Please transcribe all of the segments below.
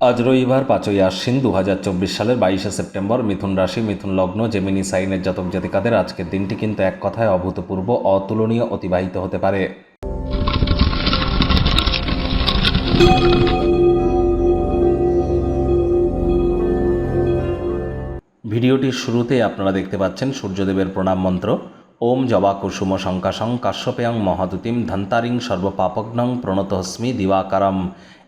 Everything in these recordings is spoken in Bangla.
আজ রবিবার পাঁচই আশ্বিন দু হাজার চব্বিশ সালের বাইশে সেপ্টেম্বর মিথুন রাশি, মিথুন লগ্ন, জেমিনি সাইনের জাতক জাতিকাদের আজকের দিনটি কিন্তু এক কথায় অভূতপূর্ব, অতুলনীয়, অতিবাহিত হতে পারে। ভিডিওটির শুরুতে আপনারা দেখতে পাচ্ছেন সূর্যদেবের প্রণাম মন্ত্র। ওম জবা কুসুম শঙ্কাশং কাশ্যপেয়ং মহাদুতিম ধন্তারিং সর্বপাপগ্নং প্রণতহস্মি দিবাকারম।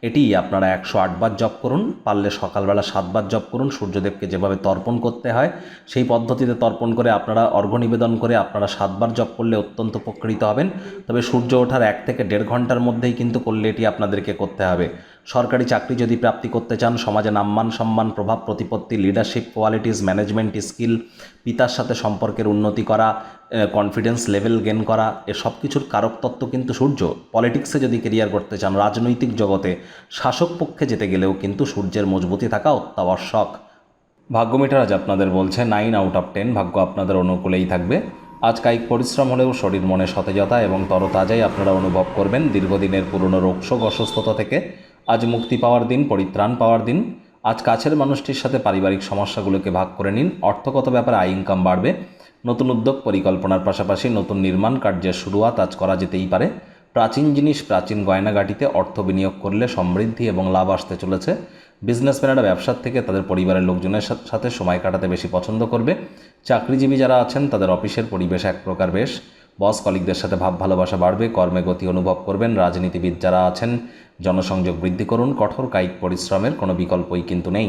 এটি আপনারা একশো আটবার জপ করুন, পারলে সকালবেলা সাতবার জপ করুন, সূর্যদেবকে যেভাবে তর্পণ করতে হয়, সেই পদ্ধতিতে তর্পণ করে আপনারা অর্ঘ্য নিবেদন করে আপনারা সাতবার জপ করলে অত্যন্ত উপকৃত হবেন। তবে সূর্য ওঠার এক থেকে দেড় ঘণ্টার মধ্যেই কিন্তু করলে এটি আপনাদেরকে করতে হবে। সরকারি চাকরি যদি প্রাপ্তি করতে চান, সমাজে নাম্মান সম্মান, প্রভাব, প্রতিপত্তি লিডারশিপ কোয়ালিটিস ম্যানেজমেন্ট স্কিল পিতার সাথে সম্পর্কের উন্নতি করা কনফিডেন্স লেভেল গেন করা, এ সব কিছুর কারক তত্ত্ব কিন্তু সূর্য। পলিটিক্সে যদি কেরিয়ার করতে চান, রাজনৈতিক জগতে শাসক পক্ষে যেতে গেলেও কিন্তু সূর্যের মজবুতি থাকা অত্যাবশ্যক। ভাগ্যমিটার আজ আপনাদের বলছে নাইন আউট অফ টেন ভাগ্য আপনাদের অনুকূলেই থাকবে। আজ কায়িক পরিশ্রম হলেও শরীর মনে সতেজতা এবং তরতাজাই আপনারা অনুভব করবেন দীর্ঘদিনের পুরনো রোগশোক অসুস্থতা থেকে। আজ মুক্তি পাওয়ার দিন, পরিত্রাণ পাওয়ার দিন। আজ কাছের মানুষটির সাথে পারিবারিক সমস্যাগুলোকে ভাগ করে নিন। অর্থগত ব্যাপারে আয় ইনকাম বাড়বে। নতুন উদ্যোগ পরিকল্পনার পাশাপাশি নতুন নির্মাণ কার্যের শুরুয়াত আজ করা যেতেই পারে। প্রাচীন জিনিস, প্রাচীন গয়নাগাটিতে অর্থ বিনিয়োগ করলে সমৃদ্ধি এবং লাভ আসতে চলেছে। বিজনেসম্যানেরা ব্যবসার থেকে তাদের পরিবারের লোকজনের সাথে সময় কাটাতে বেশি পছন্দ করবে। চাকরিজীবী যারা আছেন, তাদের অফিসের পরিবেশ এক প্রকার বেশ। বস কলিকদের সাথে ভাব ভালোবাসা বাড়বে, কর্মে গতি অনুভব করবেন, রাজনীতিবিদ যারা আছেন, জনসংযোগ বৃদ্ধি করুন, কঠোর কায়িক পরিশ্রমের কোনো বিকল্পই কিন্তু নেই।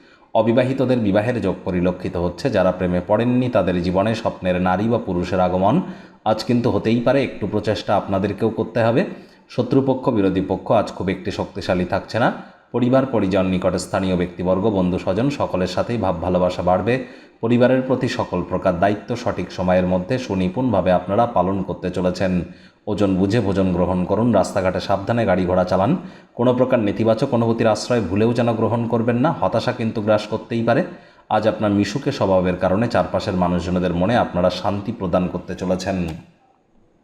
অবিবাহিতদের বিবাহের যোগ পরিলক্ষিত হচ্ছে। যারা প্রেমে পড়েননি, তাদের জীবনে স্বপ্নের নারী বা পুরুষের আগমন। আজ কিন্তু হতেই পারে, একটু প্রচেষ্টা আপনাদেরকেও করতে হবে। শত্রুপক্ষ, বিরোধী পক্ষ আজ খুব একটি শক্তিশালী থাকছে না। পরিবার, পরিজন নিকট স্থানীয় ব্যক্তিবর্গ বন্ধু স্বজন সকলের সাথেই ভাব ভালোবাসা বাড়বে। পরিবারের প্রতি সকল প্রকার দায়িত্ব সঠিক সময়ের মধ্যে সুনিপুণভাবে আপনারা পালন করতে চলেছেন। ওজন বুঝে ভোজন গ্রহণ করুন, রাস্তাঘাটে সাবধানে গাড়ি ঘোড়া চালান। কোনো প্রকার নেতিবাচক অনুভূতির আশ্রয় ভুলেও যেন গ্রহণ করবেন না, হতাশা কিন্তু গ্রাস করতেই পারে। আজ আপনার মিশুকে স্বভাবের কারণে চারপাশের মানুষজনদের মনে আপনারা শান্তি প্রদান করতে চলেছেন।